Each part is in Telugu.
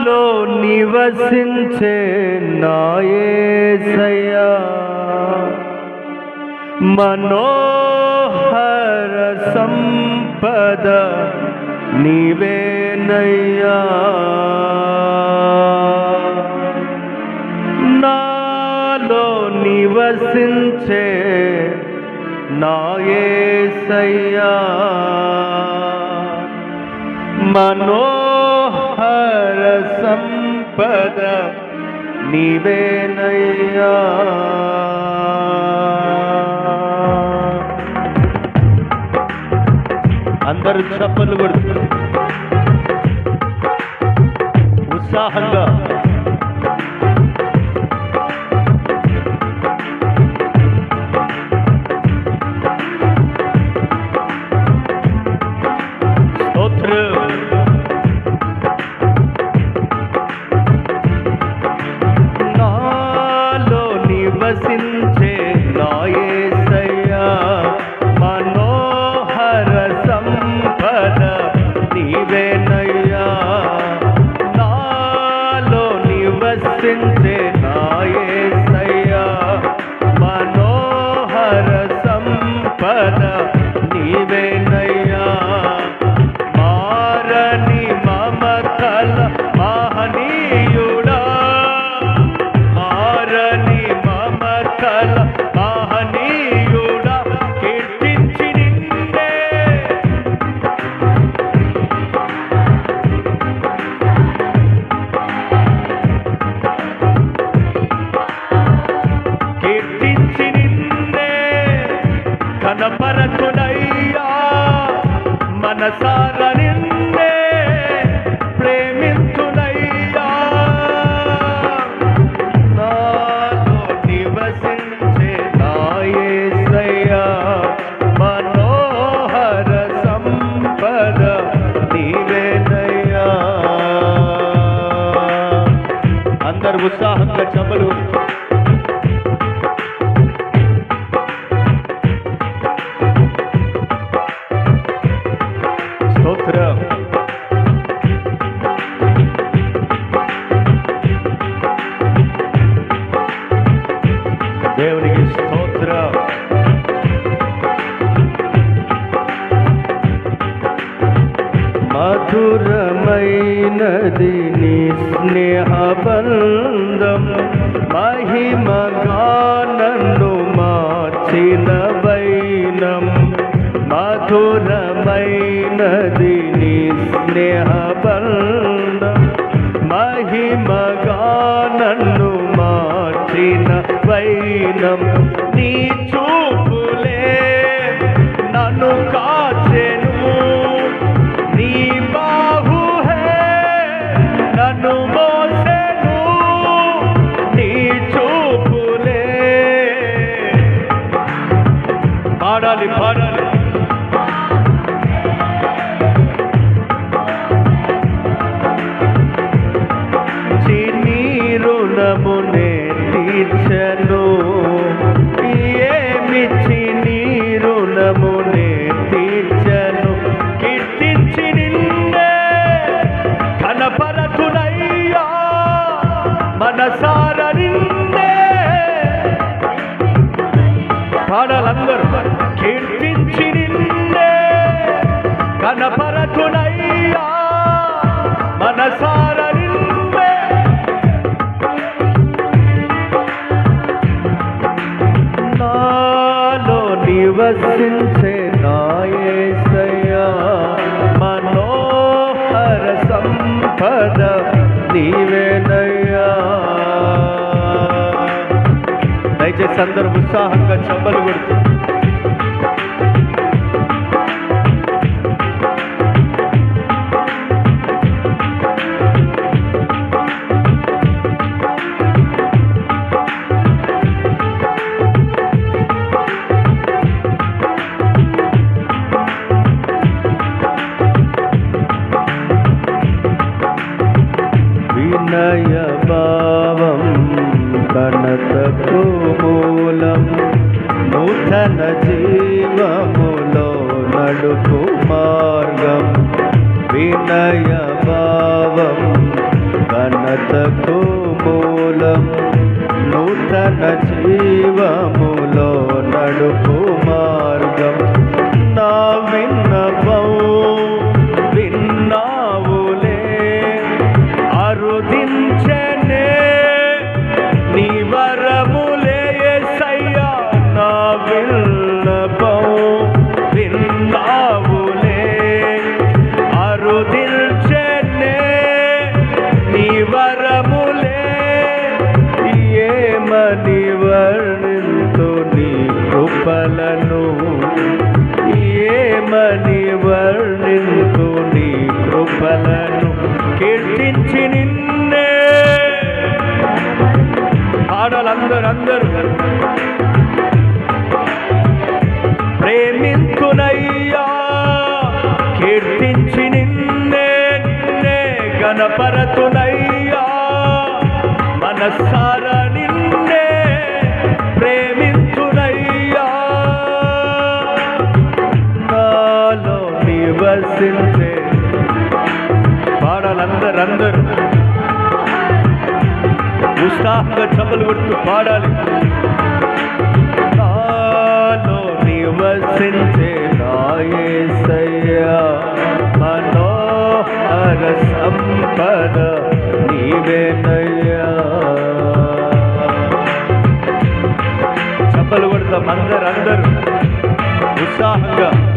నాలో నివసించే నాయసయా మనోహర సంపద నివేనయ్యా. నాలో నివసించే నాయసయ్యా మనో సంపద నీవేనయ్యా. అందరూ చప్పలు కొడుతున్నారు. ఉత్సాహంగా. கமலும் మధురమైనది నీ స్నేహబంధం. మహిమగానను మార్చిన వైనం. మధురమైనది నీ స్నేహబంధం. మహిమగానను మార్చిన వైనం. నీ చూ பாடாளி பாடாளி ప్రజలందరూ ఉత్సాహంగా చెంబలు కొడుతున్నారు అందరూ ప్రేమించునయ్యా కీర్తించి నిన్నే నిన్నే గణపరతునయ్యా. మనస్సార నిన్నే ప్రేమించునయ్యా నాలో నివసించే పాడాలందరూ అందరూ ఉత్సాహంగా చప్పలు కొడుతూ పాడాలి. నాలో నివసించే నాయసయ్యా మనోహర సంపద నీవేనయ్యా. చప్పలు కొడతాం అందరూ అందరూ. ఉత్సాహంగా.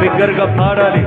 బిగ్గరగా పాడాలి.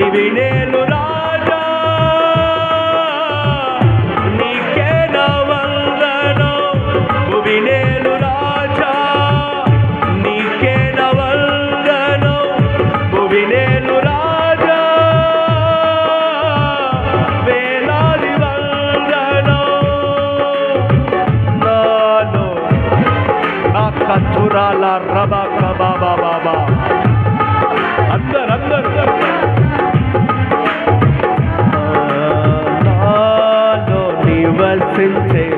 పదివేలు రా sempre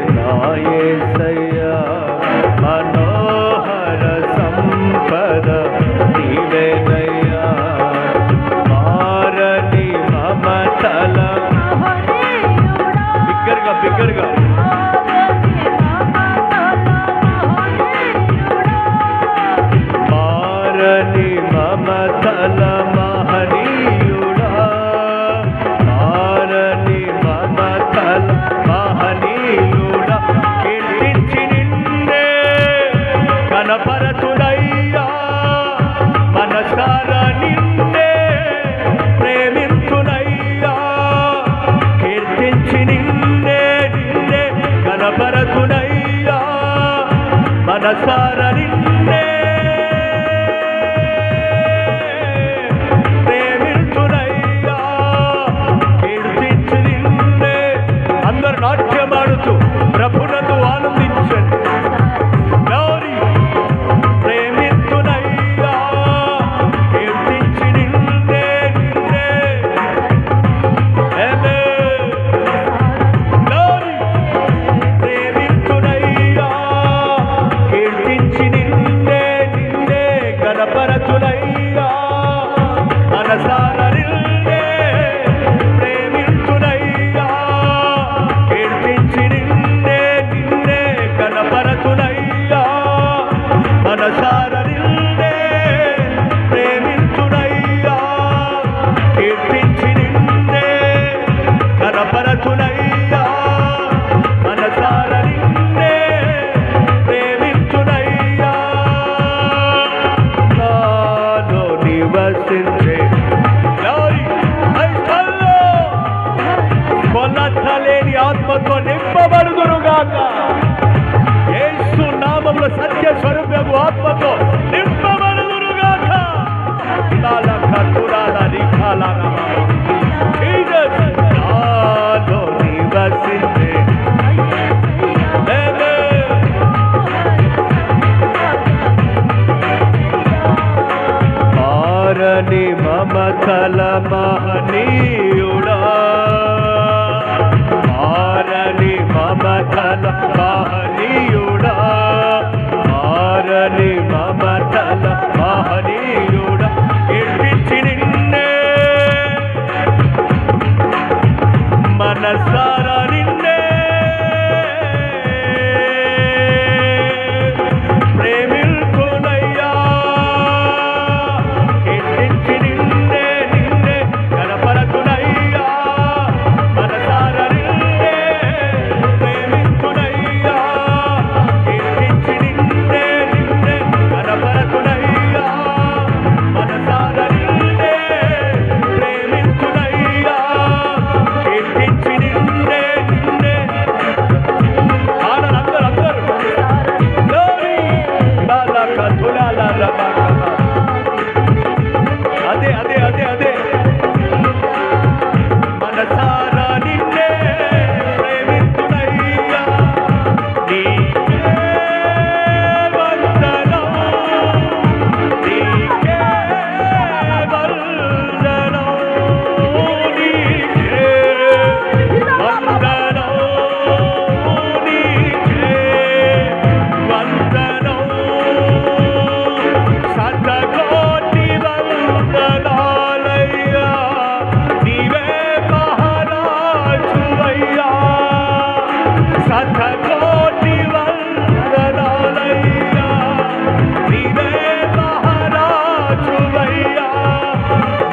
మన బరకునయ్యా మన సారని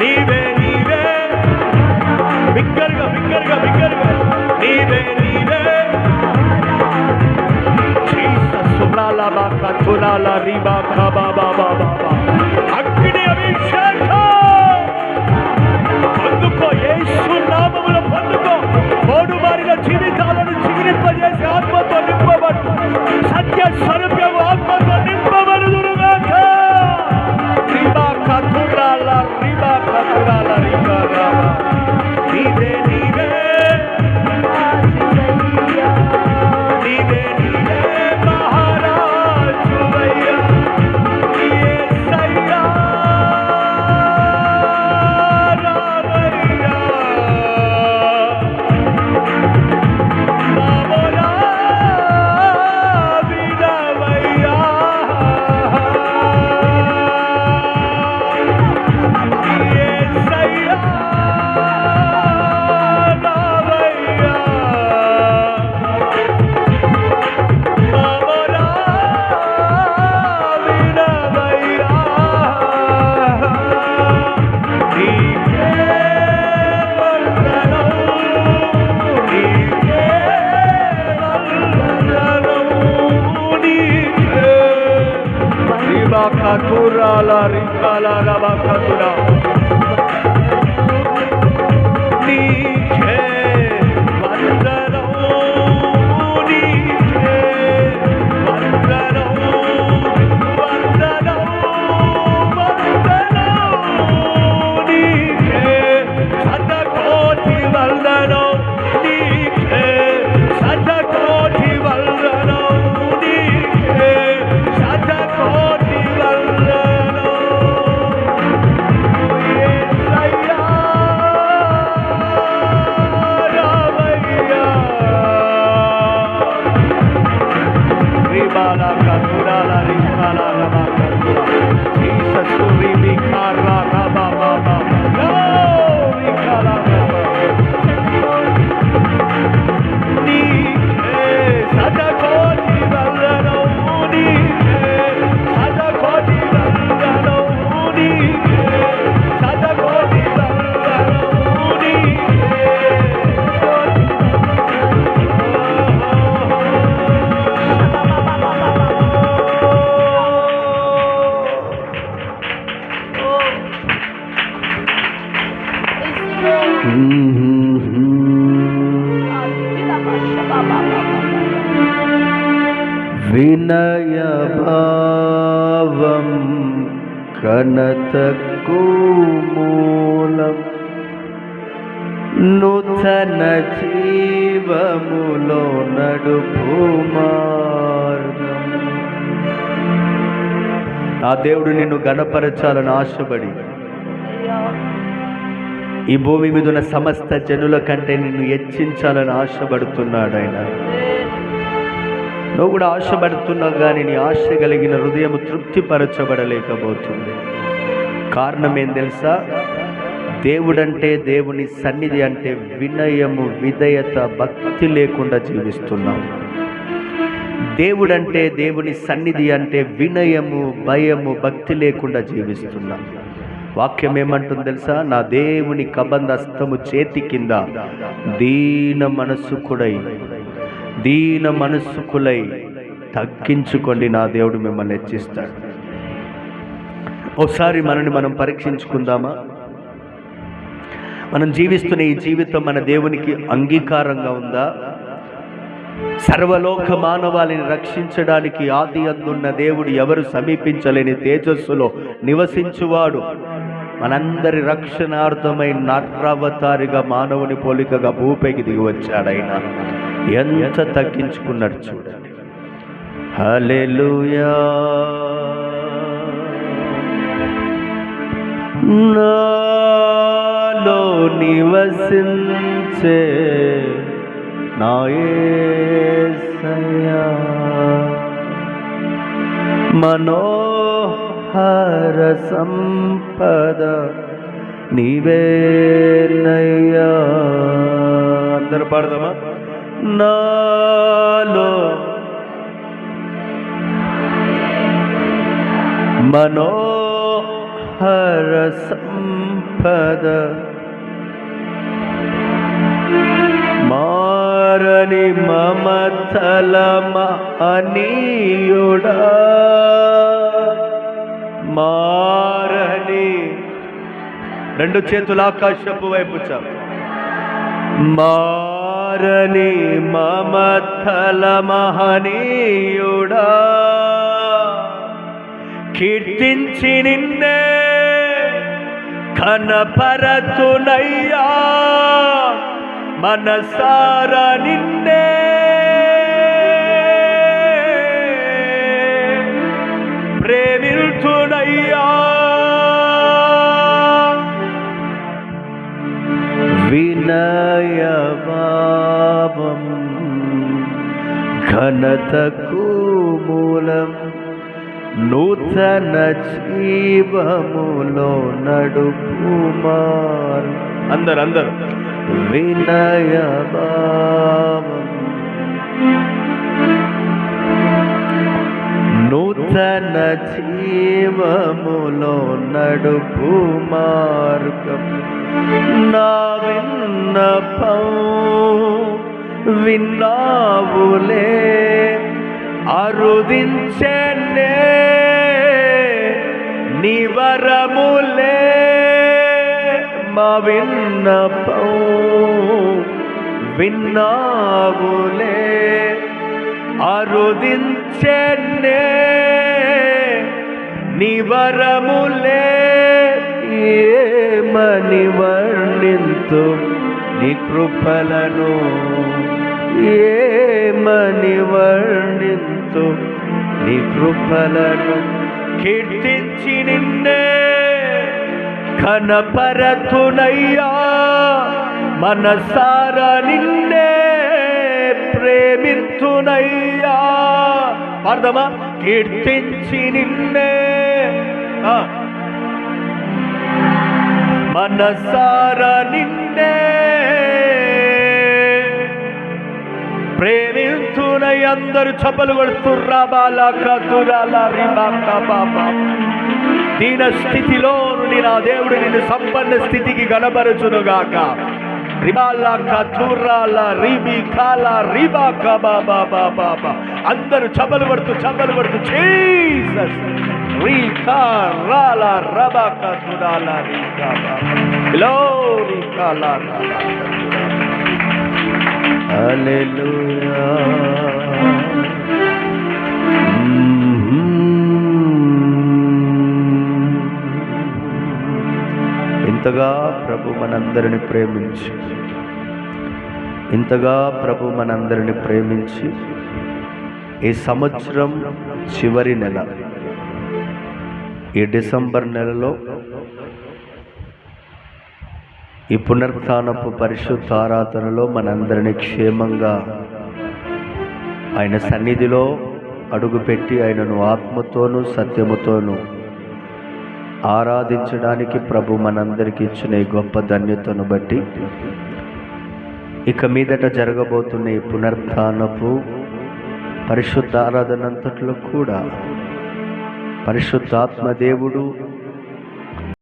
నీవే నీవే. బిగ్గరగా బిగ్గరగా బిగ్గరగా. నీవే నీవే. అగ్ని అభిషేకం. పొందుకో ఏసు నామములో పొందుకో. మోడు మారిన జీవితాలను జీవింపజేసి ఆత్మతో నింపబడు. సత్య লালা রাবা খাতুরা మూలం నూతన జీవములో నడుపు మార్గం. నా దేవుడు నిన్ను గణపరచాలని ఆశపడి ఈ భూమి మీద ఉన్న సమస్త జనుల కంటే నిన్ను హెచ్చించాలని ఆశపడుతున్నాడు ఆయన. నువ్వు కూడా ఆశపడుతున్నావు కానీ నీ ఆశ కలిగిన హృదయం తృప్తిపరచబడలేకపోతుంది. కారణం ఏం తెలుసా? దేవుడంటే దేవుని సన్నిధి అంటే వినయము విధేయత భక్తి లేకుండా జీవిస్తున్నాం. దేవుడంటే దేవుని సన్నిధి అంటే వినయము భయము భక్తి లేకుండా జీవిస్తున్నాం. వాక్యం ఏమంటుంది తెలుసా? నా దేవుని కబంధస్తము చేతి కింద దీన మనస్సుకుడై దీన మనస్సుకులై తగ్గించుకోండి నా దేవుడు మిమ్మల్ని హెచ్చిస్తాడు. ఒకసారి మనని మనం పరీక్షించుకుందామా? మనం జీవిస్తున్న ఈ జీవితం మన దేవునికి అంగీకారంగా ఉందా? సర్వలోక మానవాళిని రక్షించడానికి ఆది అందున్న దేవుడు ఎవరు సమీపించలేని తేజస్సులో నివసించువాడు? మనందరి రక్షణార్థమై నర్రవతారిగా మానవుని పోలికగా భూపైకి దిగి వచ్చాడు ఆయన. ఎంత తగ్గించుకున్నాడు చూడండి. హల్లెలూయా. నాలో నివసించే నాయసయా మనోహర సంపద నీవేనయ్యా. అందరు పాడదామా? నాలో మనో మనోహర సంపద మారని మమతలమ అనీయుడా మారని రెండు చేతులు ఆకాశపు వైపు చాపు మారని మమతల మహనీయుడా కీర్తించి నిన్నే ఘనపరచునయ్యా మనసార నిన్నే. ప్రేమిల్చునయ్యా వినయ భావం ఘనతకు మూలం నూతన జీవములో నడుపుమారు. అందరు అందరు. వినయ నూతన జీవములో నడుపు మార్గం నా విన్నపం విన్నావులే అరుదించనే నివరములే మా విన్నపం. విన్నావులే అరుదించనే నివరములే ఏమని వర్ణింతు నీ కృపలను? ఏమని వర్ణింతు నీ కృపలను? కీర్తించి నిన్నే కనపరతునయ్యా మనసార నిన్నే ప్రేమితునయ్యా. అర్థమా కీర్తించి నిన్నే మనసార నిన్నే ప్రేమించునై అందరు చపలు కొడుతుర్రా బాలా తురాల బాబా దీన స్థితిలో నుండి నా దేవుడు నిన్ను సంపన్న స్థితికి గనపరచునుగాక రిబాలాక తురాల రిబి అందరూ చపలు పడుతూ చపలు పడుతూ జీసస్. ఇంతగా ప్రభు మనందరిని ప్రేమించి ఇంతగా ప్రభు మనందరిని ప్రేమించి ఈ సంవత్సరం చివరి నెల ఈ డిసెంబర్ నెలలో ఈ పునరుత్నపు పరిశుద్ధ ఆరాధనలో మనందరినీ క్షేమంగా ఆయన సన్నిధిలో అడుగుపెట్టి ఆయనను ఆత్మతోనూ సత్యముతోనూ ఆరాధించడానికి ప్రభు మనందరికి ఇచ్చిన ఈ గొప్ప ధన్యతను బట్టి ఇక మీదట జరగబోతున్న ఈ పునరుత్నపు పరిశుద్ధ ఆరాధన అంతట్లో కూడా పరిశుద్ధాత్మ దేవుడు